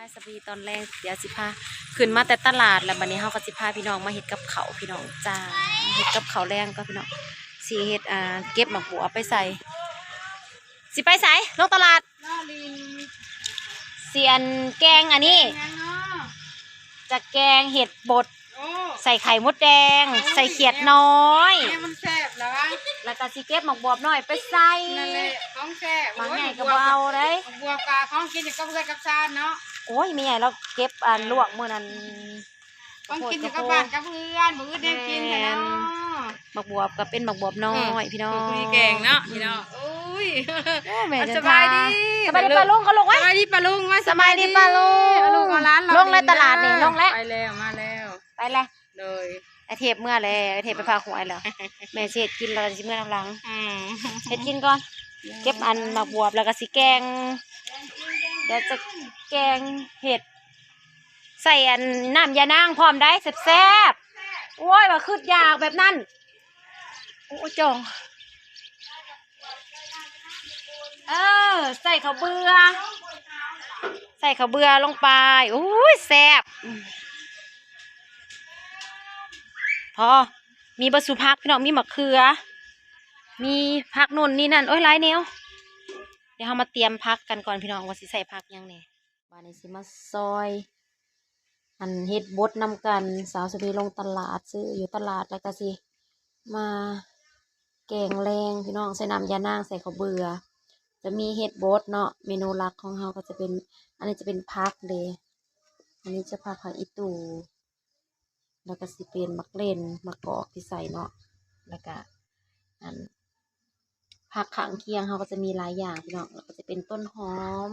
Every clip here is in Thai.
ายสบีตอนแรกเดี๋ยวสิพาขึ้นมาแต่ตลาดแล้วบัดนี้เฮาก็สิพาพี่น้องมาเฮ็ดกับเขาวพี่น้องจ้าเฮ็ดกับเขาวแรงก็พี่น้องสิเฮ็ดอ่าเก็บหมักบัวไปใส่ สิไปใส่ลงตลาดล่อลิงเสียนแกงอันนี้แมงเนาะจะแกงเห็ดบดโอ้ใส่ไข่มดแดง ใส่เขียดน้อยเนี่ยมันแซ่บแล้ววะแล้วก็สิเก็บหมักบวบน้อยไปใส่นั่นแหละของแซ่บหมักโอ้ยใหญ่ก็บัวเบาเลยบัวปลาของกินอย่างกับเพื่อนกับชาติเนาะ โอ้ยไม่ใหญ่เราเก็บอันลวกมื้อนั้นของกินอย่างกับบ้านกับเพื่อนมื้อได้กินแต่เนาะหมักบวบก็เป็นหมักบวบน้อยพี่น้องคุยแกงเนาะพี่น้องโอ้ยโอ้แม่อะเดินสบายดีสบายดีปลาลุงเขาลงไว้สบายดีปลาลุงไว้สบายดีปลาลุงเอาลุงเอาร้านเราลงเลยตลาดนี่ลงแล้วไปแล้วมาแล้วไปเลยเลยไอเทปเมื่อเลยไอเทปไปพาหวยแล้วแม่สิเช็ดกินแล้วก็สิเมื่อน้ำหลังอืมเช็ดกินก่อน เก็บอันหมักบวบแล้วก็สิแกงเดี๋ยวจะ แกงเห็ด ใส่อันน้ำยานางพร้อมได้แซ่บๆโอ้ยว่าคืดอยากแบบนั้น โอ้จองเออ ใส่ข้าวเบื่อใส่ข้าวเบื่อลงไปโอ้ยแซ่บพอมีบะสุพักพี่น้องมีมะเขือ มีพักนุ่นนี่นั่นโอ้ยหลายแนวเดี๋ยวเรามาเตรียมพักกันก่อนพี่น้องว่าสิใส่พักยังเนี่ย บานนี้สิมาซอย อันเฮ็ดบดนำกันสาวสวีลงตลาดซื้ออยู่ตลาดแล้วก็สิ มาแกงแรงพี่น้องใส่น้ำยานางใส่ข้าวเบือจะมีเฮ็ดบดเนาะเมนูหลักของเราก็จะเป็น อันนี้จะเป็นพักเลยอันนี้จะพักผักอีตูแล้วก็สิเป็นมักเล่นมะกอกที่ใส่เนาะแล้วก็อันผักข้างเคียงเขาก็จะมีหลายอย่างพี่น้องแล้วก็จะเป็นต้นหอม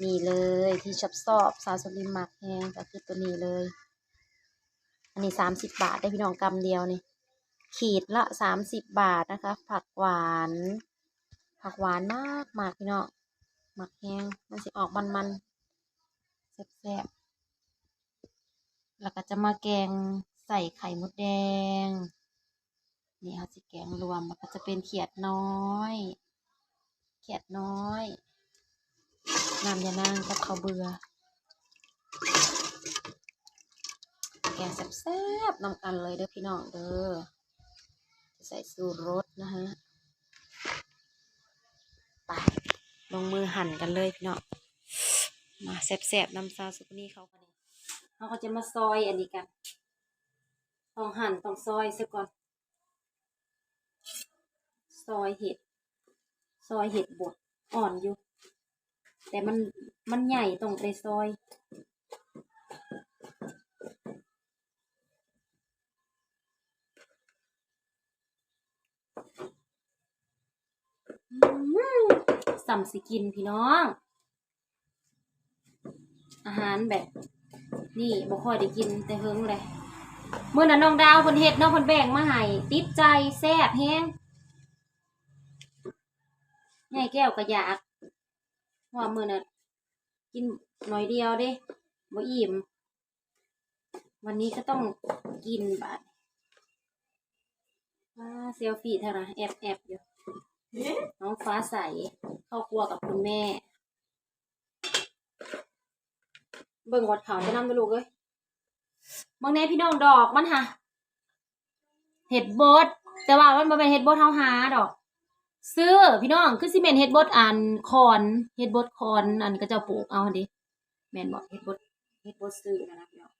นี่เลยที่ชอบชอบสาวสลิมมักแฮงก็คือตัวนี้เลย อันนี้สามสิบบาทได้พี่น้องกำเดียวนี่ขีดละสามสิบบาทนะคะ ผักหวาน ผักหวานมากมากพี่น้องหมักแห้งมันสิออกมันมันๆแซ่บๆแล้วก็จะมาแกงใส่ไข่มดแดง นี่เขาสิแกงรวมมันก็จะเป็นเขียดน้อย เขียดน้อย น้ำยานางกับข้าวเบือแกงแซ่บๆนำกันเลยเด้อพี่น้องเด้อใส่สูตรรสนะฮะไปลงมือหั่นกันเลยพี่น้องมาแซ่บๆน้ำซาสุปนี่เขากันเขาก็จะมาซอยอันนี้กันต้องหั่นต้องซอยซะก่อน ซอยเห็ด ซอยเห็ดบดอ่อนอยู่ แต่มันมันใหญ่ตรงไปซอยสัมสิกินพี่น้อง อาหารแบบ นี่บ่ค่อยได้กินแต่เฮิงเลยเมื่อนั้นน้องดาวเพิ่นเฮ็ดนาะเพิ่นแบ่งมาให้ติดใจแซ่บแฮงไงแก้วก็อยาก ว่ามือน่ะกินหน่อยเดียวเด้บ่อิ่ม วันนี้ก็ต้องกินบาดว้าเซลฟี่เท่านะแอบแอบอยู่ น้องฟ้าใสเข้าครัวกับคุณแม่ เบิ่งวัดเขาจะนำไปลูกเอ้ยบางแน่พี่น้องดอกมันค่ะเห็ดบดแต่ว่ามันบ่เป็นเห็ดบดเฮาหาดอก ซื้อพี่น้องคือสิเมนเฮ็ดบดอันคอนเฮ็ดบดคอนอันก็จ้าปลูกเอาดิแมนบ่เฮ็ดบดเฮ็ดบดซื้อนะนะพี่น้อง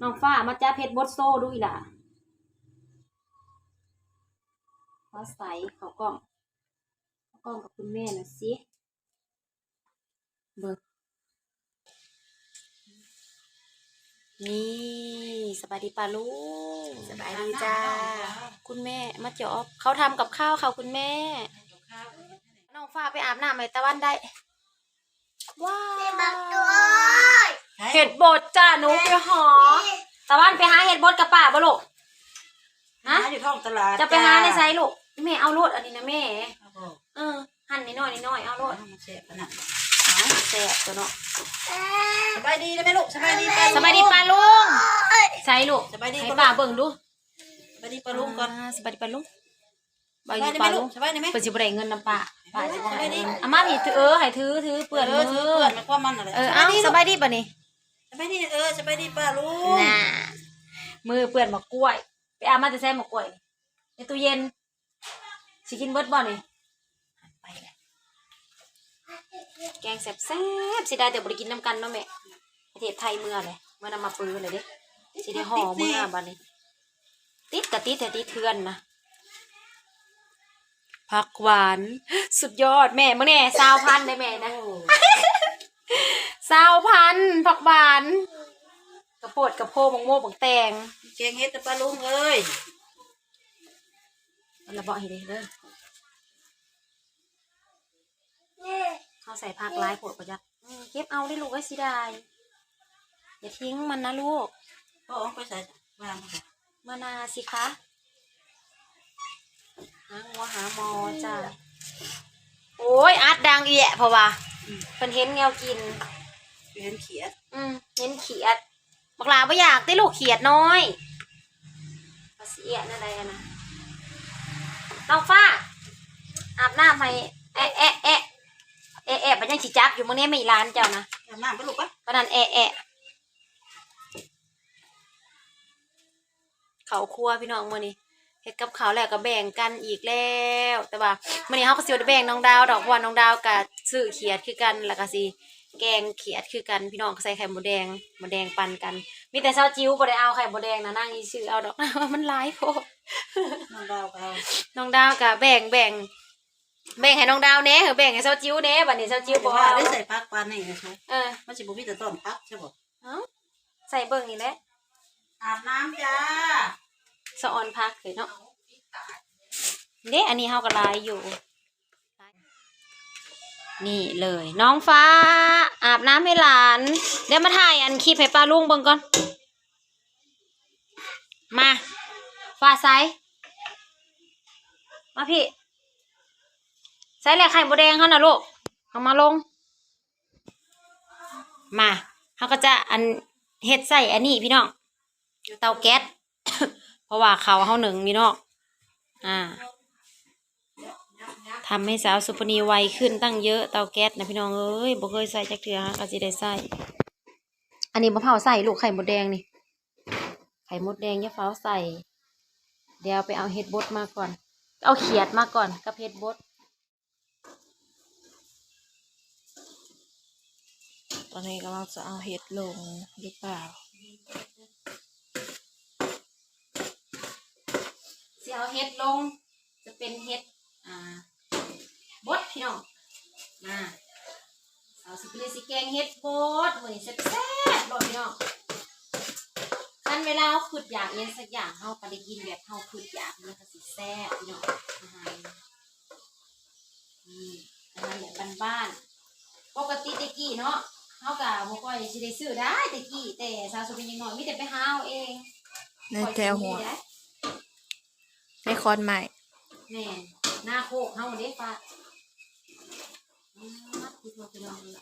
น้องฟ้ามาจับเฮ็ดบดโซ่ดูอีหล่ะฟ้าใสเขากล้องเขากล้องกับคุณแม่หน่อยสิเบิ่ง นี่สบายดีป่าลุงสบายดีจ้า คุณแม่มาจอบเขาทำกับข้าวค่ะคุณแม่ น้องฟ้าไปอาบน้ำไหมตะวันได้ ว้าวเห็ดบดจ้าหนูไปหอ ตะวันไปหาเห็ดบดกับป่าบ่ลูกฮะ หาอยู่ท้องตลาดจะไปหาในไซลูกแม่เอาโลดอันนี้นะแม่เออหั่นนิดหน่อยนิดหน่อยเอาโลดมันแซ่บขนาดเอาแซ่บตัวเนาะ สบายดีนะแม่ลูกสบายดีสบายดีป้าลุงใส่ลูกสบายดีให้ป้าป้าลุงเบิ่งดูสบายดีป้าลุงก่อนาสบายดีป้าลุงบ่อยู่ปลาลุงสบายดีไหมเพิ่นสิบ่ได้เงินนำป้าป้าสิบ่ให้สบายดีเงินอามานี่ถือเออให้ถือถือเปื้อนเอมืออถือเปื่อนมันความมันอะไรเออเอ้าสบายดีป่ะนี่สบายดีเออสบายดีป้าลุงน่ะมือเปื้อนหมกกล้วย ไปเอามาจะแซ่หมกกล้วยในตู้เย็นสิกินเบิดบ่นี่ไปแหละ แกงแซ่บๆสิได้แต่บ่ได้กินน้ำกันเนาะแม่ประเทศไทยเมื่อเลยเมื่อนำมาปื้อเลยเด้สิได้ห่อเมื่อบัดนี้ติดกะติดแต่ติดเทือนนะผักหวาน สุดยอดแม่มื่อนี่สาวพันได้แม่นะสาวพันผักหวานกระโพดกระโพมังโม่บังแตงแกงเฮ็ดแต่ป้าลุงเอ้ยมันระเบาะให้เด้เด้อ เขาใส่ผักร้ายโผดประจักอืมเก็บเอาได้ลูกไว้สิได้อย่าทิ้งมันนะลูกพ่อเอาไปใส่วางไปมานาสิคะหาหัวหาหมอจ้าโอ้ยอัดดังอีแยะเพราะว่าเพิ่นเห็นแงวกินเห็นเขียด อืมเห็นเขียดบักหลาไม่อยากได้ลูกเขียดน้อยภาษีเอะนั่นอะไรอะนะน้องฟ้าอาบน้ำให้แอะแอะแอะแอะแอะมัน ยังจิจับอยู่มื้อนี้ไม่ร้านเจ้านะอาบน้ำไปลูกปะตอนนั้นแอะแอะเขาวครัวพี่น้องมื้อนี้เฮ็ดกับเขาวแล้วก็แบ่งกันอีกแล้ว แต่ว่ามื้อนี้เฮาก็สิบ่ได้แบ่งน้องดาวดอกเพราะว่าน้องดาวก็ซื้อเขียดคือกันแล้วก็สิแกงเขียดคือกันพี่น้องก็ใส่ไข่หมูแดงหมูแดงปั่นกัน มีแต่เช้าจิ้วบ่ได้เอาไข่หมูแดงนะนั่งอีชื่อเอาดอก มันหลายโพดน้องดาวก็เอาน้องดาวก็แบ่งแบ่ง แบ่งให้น้องดาวแหน่เหอะแบ่งให้เช้าจิ้วแหน่บัดนี้เช้าจิ้วบ่ว่าเอาได้ใส่ผักปลานี่นะใช่เออมันสิบ่มีแต่ต้นผักใช่บ่เอ้าใส่เบิ่งนี่แหละอาบน้ำจ้าสะออนพักเลยเนาะเด้อันนี้เฮาก็ลายอยู่ นี่เลย น้องฟ้า อาบน้ำให้หลานเดี๋ยวมาถ่ายอันคลิปให้ป้าลุงเบิ่งก่อน มา ฟ้าใสมาพี่ ใส่แหละไข่มดแดงเขานะลูกเอามาลง มาเขาก็จะอันเฮ็ดใส่อันนี้พี่น้องเตาแก๊สเพราะว่าเขาเขาหนึ่งพี่น้องอ่าทำให้สาวสุพนีไวขึ้นตั้งเยอะเตาแก๊สนะพี่น้องเอ้ยบ่เคยใส่จักเทื่อฮะก็สิได้ใส่อันนี้มะพร้าวใส่ลูกไข่มดแดงนี่ไข่มดแดงย่าเฝ้าใส่ เดี๋ยวไปเอาเห็ดบดมาก่อน เอาเขียดมาก่อนกับเห็ดบด ตอนนี้กำลังจะเอาเห็ดลงหรือเปล่าสิเอาเห็ดลง จะเป็นเห็ดอ่าบดพี่น้องมาสาวสุพนีสิแกงเห็ดบดมื้อนี้แซ่บๆบ่พี่น้องคันเวลาเราคืดอยากเรียนสักอย่างเราก็ได้กินแบบเราคืดอยากมันก็สิแซ่บพี่น้องอาหารอืมอาหารแบบบ้านๆปกติตะกี้เนาะ เขากะบ่ค่อยสิได้ซื้อได้แตะกี้แต่สาวสุเป็นยังน้อยมีแต่ไปหาเอาเองในแถวหัวข้อยสิมีได้ในคอนใหม่แม่นหน้าโคกเฮาเด้ฟ้าอืมคิดว่าพี่น้องเลย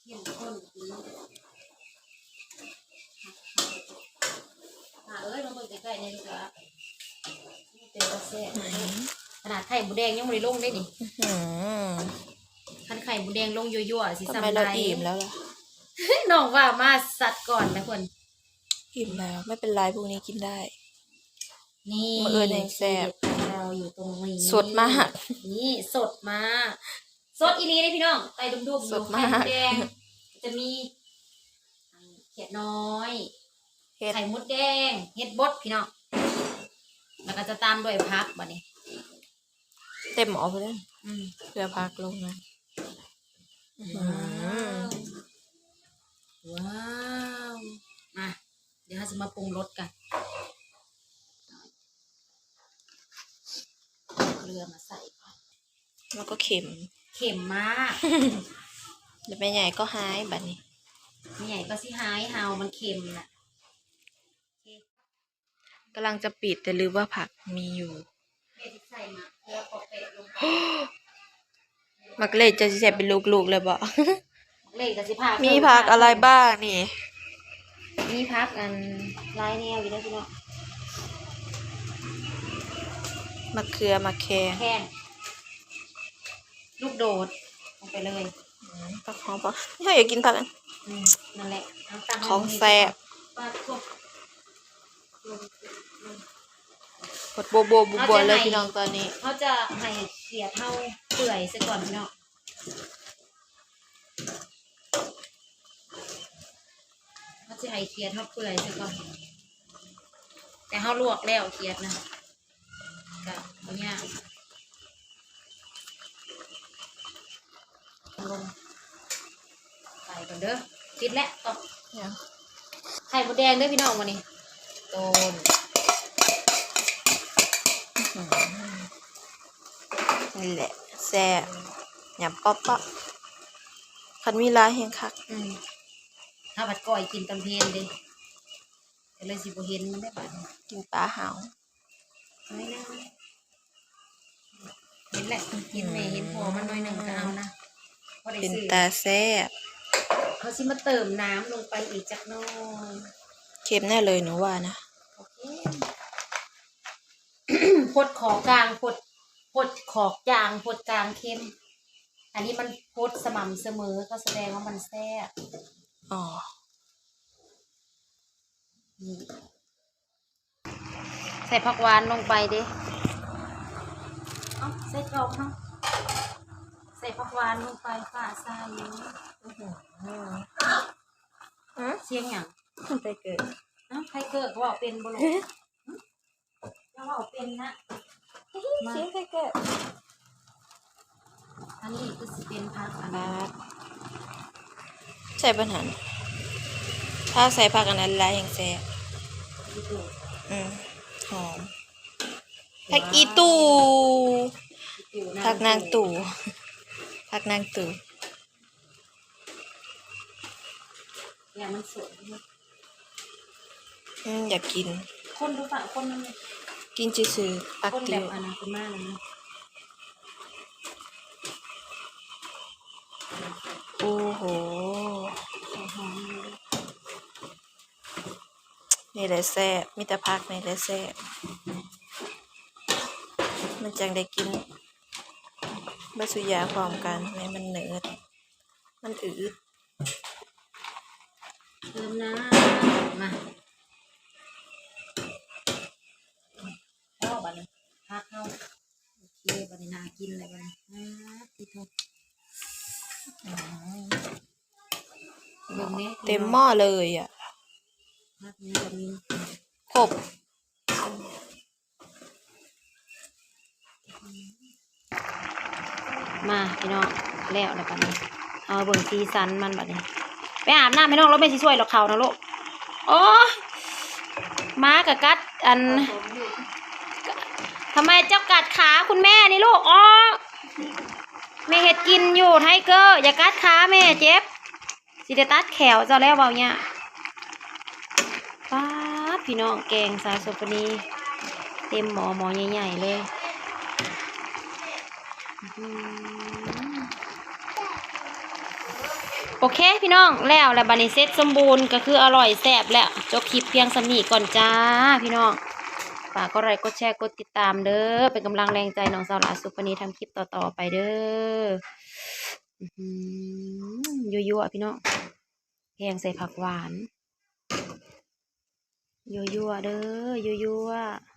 เที่ยงคนกินอ่าเอ้ยลงไปใกล้ๆในลูกหลานเป็นกระแสขนาดไข่หมูแดงยังไม่ได้ลงได้ดิอื มคันไข่หมูแดงลงยั่วๆสิทำซ้ำไมเราได้อิ่มแล้วล่ะน้องว่ามาสัตว์ก่อนนะคนอิ่มแล้วไม่เป็นไรพวกนี้กินได้ นี่มื้ออื่นยังแซ่บเราอยู่ตรงนี้สดมาก นี่สดมากสดอีนีเลยพี่น้องไตดุมๆสดมากไข่หมูแดงจะมีเขียดน้อยเห็ดไข่มดแดงเห็ดบดพี่น้องแล้วก็จะตามด้วยพักบัดนี้เต็มหมอไปเลยอืมเพื่อพักลงนะ อืมว้าวมาเดี๋ยวเราจะมาปรุงรสกันเอาเกลือมาใส่ก่อนแล้วก็เข็มเค็มมากเดี๋ยวไปใหญ่ก็หายแบบนี้นี่ใหญ่ก็สิหายเฮามันเค็มน่ะกำลังจะปิดแต่ลืมว่าผักมีอยู่แม่ที่ใส่มาเกลือปอกเปะลงไป มักเลยจะเสียเป็นลูกๆเลยบ่ เลยก็สิพามีมีผักอะไรบ้างนี่ มีพักอันลายแนวอยู่แล้วพี่น้องมะเขือมะแคงแข้งลูกโดดลงไปเลยผักหอมปะนี่อยากกินผักอันอืมนั่นแหละเอาตั้ของแซ่บปลาทุบลงลงกดโบโบบุบวเลยพี่น้องตอนนี้ เขาจะให้ เขียดเท่าเปื่อยซะก่อนพี่น้องเขาจะให้เขียดเท่าเปื่อยซะก่อน แต่เขาลวกแล้วเขียดนะกับบางอย่างลงใส่ก่อนเด้อติดแล้วต่อเนี่ยไข่มดแดงเด้วยพี่น้องวันนี้โตน นี่แหละ แซ่บหยำป๊อปป๊อปคันมีลายแห่งคัก อืมถ้าผัดก้อยกินตำเพลนเดิก็เลยสิบเห็นมันได้ปะกินปลาหาวน้อยหนึงเห็นแหละเห็นแม่เห็นพอมันน้อยหนึ่งก็เอานะพอได้เป็นซื้อตาแซ่บเขาสิมาเติมน้ำลงไปอีกจักหน้อยเค็มแน่เลยหนูว่านะ โอเค พดขอกลางพด พดขอกจางพดกลางเค็มอันนี้มันพดสม่ำเสมอก็แสดงว่ามันแซ่บอ๋อนี่ใส่ผักหวานลงไปดิเอาใส่กรอบเนาะใส่ผักหวานลงไปฝ่าใส่อืมเสียงอย่างไปเกิดเอ้าใครเกิดก็บอกเป็นบลูจะว่าเป็นนะ มา เสียงไปเกิดอันนี้คือสิเป็นผักอันบานั้นดใส่ปัญหาถ้าใส่ผักอันนั้นลายอย่างแซ่บที่ดูอืมหอมผักอีตู่ที่ดูผักนางตู่ผักนางตู่เนี่ยมันสวยอืมอยากกิน คนดูฝั่งคนมัน กินซื่อๆปักคนแบติบวอันนั้นคือมากเลยนะโอ้โหใส่หอมเลยนี่แหละแซ่บมีแต่ผักนี่แหละแซ่บมันจังได้กินบะสุยาพร้อมกันให้มันเนืดมันอืดเติมน้ำมาเอาบัดนี้พักเข้าโอเค บัดนี้น่ากินเลยบัดนี้อ่าที่ทุกเบิ่งนี้เต็มหม้อเลยอะพักนี้จะมีครบมาพี่น้องแล้วแล้วบัดนี้เอาเบิ่งซีซันมันบัดนี้ไปอาบน้ำพี่น้องเราไม่สิช่วยหรอกเขานะลูกโอ้ยม้ากับกัดอัน ทำไมเจ้ากัดขาคุณแม่นี่ลูกอ๋อแม่เห็ดกินอยู่ไทเกอร์อย่ากัดขาแม่เจ็บสิเดตัดแขวจ้าแล้วเบาเนี่ยป้าดพี่น้องแกงสาสุปนีเต็มหมอหมอใหญ่ๆเลยโอเคพี่น้องแล้วแล้วบันนี้เซ็ตสมบูรณ์ก็คืออร่อยแซ่บแล้วจบคลิปเพียงสำนีก่อนจ้าพี่น้อง ฝากก็ไลค์กดแชร์กดติดตามเด้อเป็นกำลังแรงใจน้องสาวหลาสุปนีทำคลิปต่อๆไปเด้ออื้อหือยั่วๆพี่น้องแกงใส่ผักหวานยั่วๆเด้อยั่วๆ